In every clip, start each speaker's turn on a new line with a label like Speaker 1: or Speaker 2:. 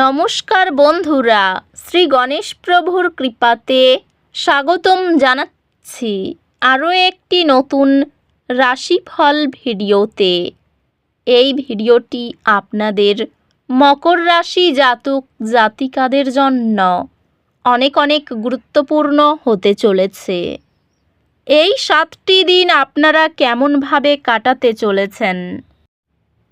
Speaker 1: নমস্কার বন্ধুরা, শ্রী গণেশ প্রভুর কৃপাতে স্বাগতম জানাচ্ছি আরও একটি নতুন রাশিফল ভিডিওতে। এই ভিডিওটি আপনাদের মকর রাশি জাতক জাতিকাদের জন্য অনেক অনেক গুরুত্বপূর্ণ হতে চলেছে। এই সাতটি দিন আপনারা কেমনভাবে কাটাতে চলেছেন?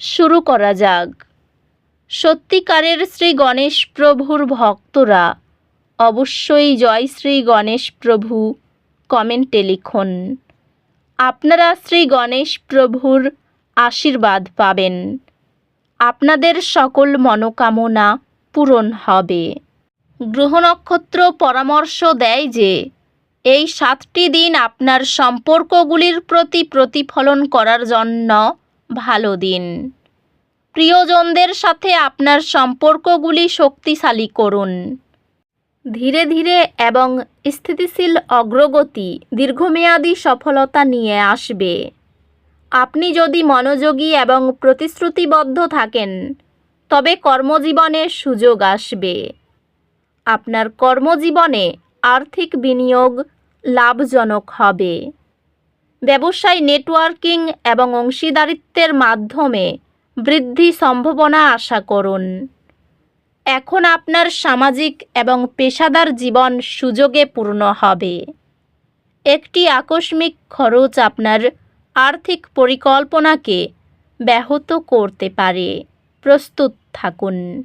Speaker 1: শুরু করা যাক। সত্যিকারের শ্রী গণেশ প্রভুর ভক্তরা, অবশ্যই জয় শ্রী গণেশ প্রভু, কমেন্টে লিখুন। আপনারা শ্রী গণেশ প্রভুর আশীর্বাদ পাবেন। আপনাদের সকল মনোকামনা পূরণ হবে। গ্রহ নক্ষত্র পরামর্শ দেয় যে, এই সাতটি দিন আপনার সম্পর্কগুলির প্রতি প্রতিফলন করার জন্য ভালো দিন। প্রিয়জনদের সাথে আপনার সম্পর্কগুলি শক্তিশালী করুন। ধীরে ধীরে এবং স্থিতিশীল অগ্রগতি দীর্ঘমেয়াদী সফলতা নিয়ে আসবে। আপনি যদি মনোযোগী এবং প্রতিশ্রুতিবদ্ধ থাকেন, তবে কর্মজীবনে সুযোগ আসবে। আপনার কর্মজীবনে আর্থিক বিনিয়োগ লাভজনক হবে। ব্যবসায় নেটওয়ার্কিং এবং অংশীদারিত্বের মাধ্যমে বৃদ্ধি সম্ভাবনা আশা করুন। এখন আপনার সামাজিক এবং পেশাদার জীবন সুযোগে পূর্ণ হবে। একটি আকস্মিক খরচ আপনার আর্থিক পরিকল্পনাকে ব্যাহত করতে পারে। প্রস্তুত থাকুন।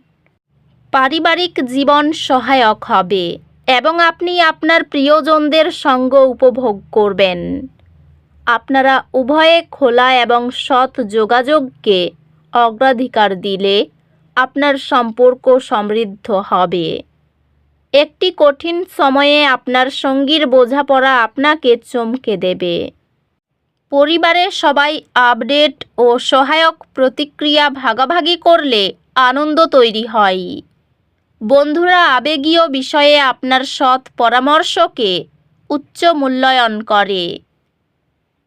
Speaker 1: পারিবারিক জীবন সহায়ক হবে এবং আপনি আপনার প্রিয়জনদের সঙ্গ উপভোগ করবেন। আপনারা উভয়ে খোলা এবং সৎ যোগাযোগকে অগ্রাধিকার দিলে আপনার সম্পর্ক সমৃদ্ধ হবে। একটি কঠিন সময়ে আপনার সঙ্গীর বোঝাপড়া আপনাকে চমকে দেবে। পরিবারের সবাই আপডেট ও সহায়ক প্রতিক্রিয়া ভাগাভাগি করলে আনন্দ তৈরি হয়। বন্ধুরা, আবেগীয় বিষয়ে আপনার সৎ পরামর্শকে উচ্চ মূল্যায়ন করে।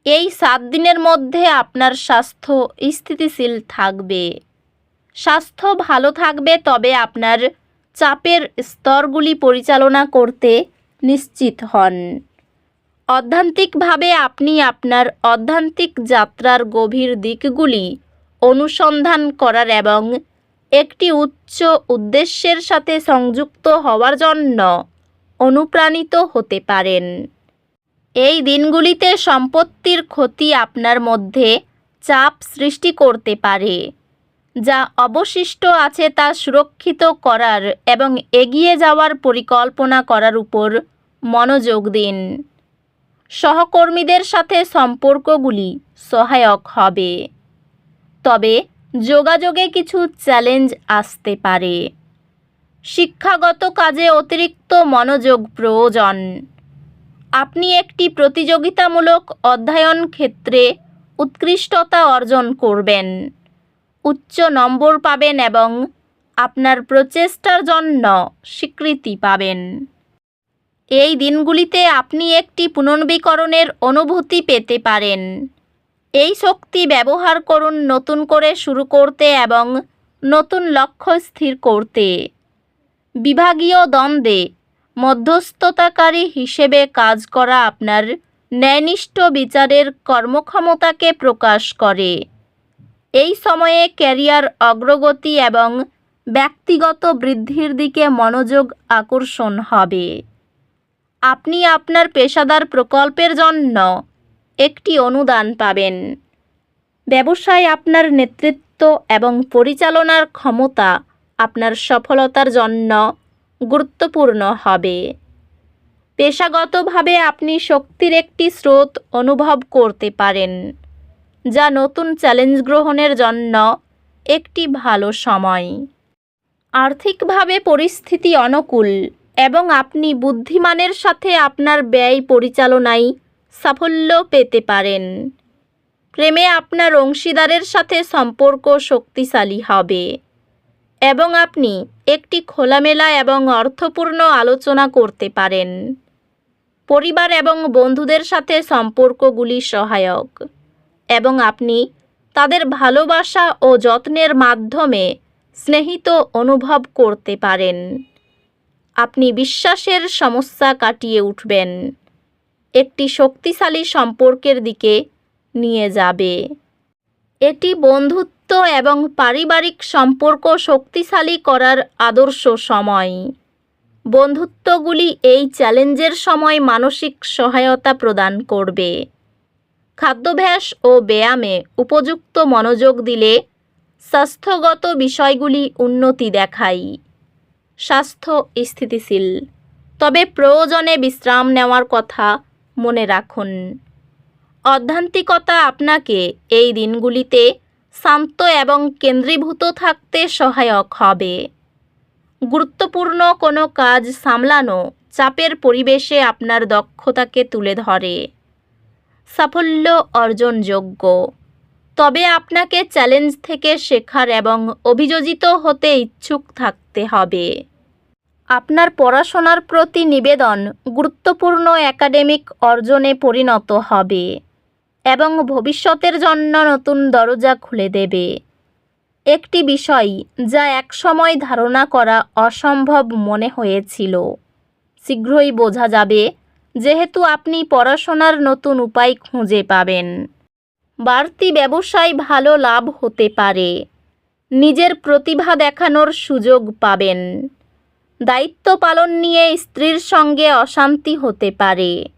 Speaker 1: এই সাত দিনের মধ্যে আপনার স্বাস্থ্য স্থিতিশীল থাকবে। স্বাস্থ্য ভালো থাকবে তবে আপনার চাপের স্তরগুলি পরিচালনা করতে নিশ্চিত হন। অধ্যান্তিকভাবে আপনি আপনার অধ্যান্তিক যাত্রার গভীর দিকগুলি অনুসন্ধান করার এবং একটি উচ্চ উদ্দেশ্যের সাথে সংযুক্ত হওয়ার জন্য অনুপ্রাণিত হতে পারেন। এই দিনগুলিতে সম্পত্তির ক্ষতি আপনার মধ্যে চাপ সৃষ্টি করতে পারে, যা অবশিষ্ট আছে তা সুরক্ষিত করার এবং এগিয়ে যাওয়ার পরিকল্পনা করার উপর মনোযোগ দিন। সহকর্মীদের সাথে সম্পর্কগুলি সহায়ক হবে। তবে যোগাযোগে কিছু চ্যালেঞ্জ আসতে পারে। শিক্ষাগত কাজে অতিরিক্ত মনোযোগ প্রয়োজন। আপনি একটি প্রতিযোগিতামূলক অধ্যয়ন ক্ষেত্রে উৎকৃষ্টতা অর্জন করবেন। উচ্চ নম্বর পাবেন এবং আপনার প্রচেষ্টার জন্য স্বীকৃতি পাবেন। এই দিনগুলিতে আপনি একটি পুনর্বীকরণের অনুভূতি পেতে পারেন। এই শক্তি ব্যবহার করুন নতুন করে শুরু করতে এবং নতুন লক্ষ্য স্থির করতে। বিভাগীয় দ্বন্দ্বে মধ্যস্থতাকারী হিসেবে কাজ করা আপনার ন্যায়নিষ্ঠ বিচারের কর্মক্ষমতাকে প্রকাশ করে। এই সময়ে ক্যারিয়ার অগ্রগতি এবং ব্যক্তিগত বৃদ্ধির দিকে মনোযোগ আকর্ষণ হবে। আপনি আপনার পেশাদার প্রকল্পের জন্য একটি অনুদান পাবেন। ব্যবসায় আপনার নেতৃত্ব এবং পরিচালনার ক্ষমতা আপনার সফলতার জন্য গুরুত্বপূর্ণ হবে। পেশাগতভাবে আপনি শক্তির একটি স্রোত অনুভব করতে পারেন, যা নতুন চ্যালেঞ্জ গ্রহণের জন্য একটি ভালো সময়। আর্থিকভাবে পরিস্থিতি অনুকূল এবং আপনি বুদ্ধিমানের সাথে আপনার ব্যয় পরিচালনায় সাফল্য পেতে পারেন। প্রেমে আপনার অংশীদারের সাথে সম্পর্ক শক্তিশালী হবে। এবং আপনি একটি খোলামেলা এবং অর্থপূর্ণ আলোচনা করতে পারেন। পরিবার এবং বন্ধুদের সাথে সম্পর্কগুলি সহায়ক এবং আপনি তাদের ভালোবাসা ও যত্নের মাধ্যমে স্নেহিত অনুভব করতে পারেন। আপনি বিশ্বাসের সমস্যা কাটিয়ে উঠবেন। একটি শক্তিশালী সম্পর্কের দিকে নিয়ে যাবে। এটি বন্ধুত্ব এবং পারিবারিক সম্পর্ক শক্তিশালী করার আদর্শ সময়। বন্ধুত্বগুলি এই চ্যালেঞ্জের সময় মানসিক সহায়তা প্রদান করবে। খাদ্যাভ্যাস ও ব্যায়ামে উপযুক্ত মনোযোগ দিলে স্বাস্থ্যগত বিষয়গুলি উন্নতি দেখায়। স্বাস্থ্য স্থিতিশীল। তবে প্রয়োজনে বিশ্রাম নেওয়ার কথা মনে রাখুন। অধ্যান্তিকতা আপনাকে এই দিনগুলিতে শান্ত এবং কেন্দ্রীভূত থাকতে সহায়ক হবে। গুরুত্বপূর্ণ কোনো কাজ সামলানো চাপের পরিবেশে আপনার দক্ষতাকে তুলে ধরে। সাফল্য অর্জনযোগ্য। তবে আপনাকে চ্যালেঞ্জ থেকে শেখার এবং অভিযোজিত হতে ইচ্ছুক থাকতে হবে। আপনার পড়াশোনার প্রতি নিবেদন গুরুত্বপূর্ণ একাডেমিক অর্জনে পরিণত হবে। এবং ভবিষ্যতের জন্য নতুন দরজা খুলে দেবে। একটি বিষয় যা একসময় ধারণা করা অসম্ভব মনে হয়েছিল। শীঘ্রই বোঝা যাবে যেহেতু আপনি পড়াশোনার নতুন উপায় খুঁজে পাবেন। বাড়তি ব্যবসায় ভালো লাভ হতে পারে। নিজের প্রতিভা দেখানোর সুযোগ পাবেন। দায়িত্ব পালন নিয়ে স্ত্রীর সঙ্গে অশান্তি হতে পারে।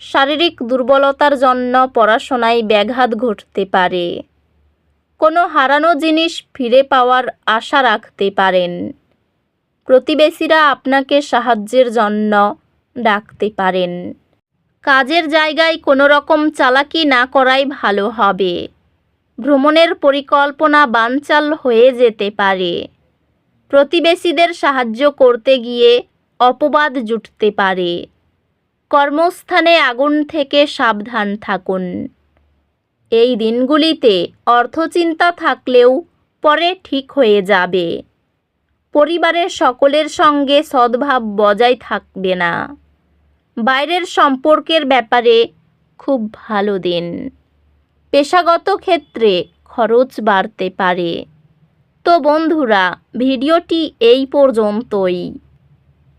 Speaker 1: শারীরিক দুর্বলতার জন্য পড়াশোনায় ব্যাঘাত ঘটতে পারে। কোনো হারানো জিনিস ফিরে পাওয়ার আশা রাখতে পারেন। প্রতিবেশীরা আপনাকে সাহায্যের জন্য ডাকতে পারেন। কাজের জায়গায় কোনো রকম চালাকি না করাই ভালো হবে। ভ্রমণের পরিকল্পনা বানচাল হয়ে যেতে পারে। প্রতিবেশীদের সাহায্য করতে গিয়ে অপবাদ জুটতে পারে। কর্মস্থানে আগুন থেকে সাবধান থাকুন। এই দিনগুলিতে অর্থচিন্তা থাকলেও পরে ঠিক হয়ে যাবে। পরিবারের সকলের সঙ্গে সদ্ভাব বজায় থাকবে না। বাইরের সম্পর্কের ব্যাপারে খুব ভালো দিন। পেশাগত ক্ষেত্রে খরচ বাড়তে পারে। তো বন্ধুরা, ভিডিওটি এই পর্যন্তই।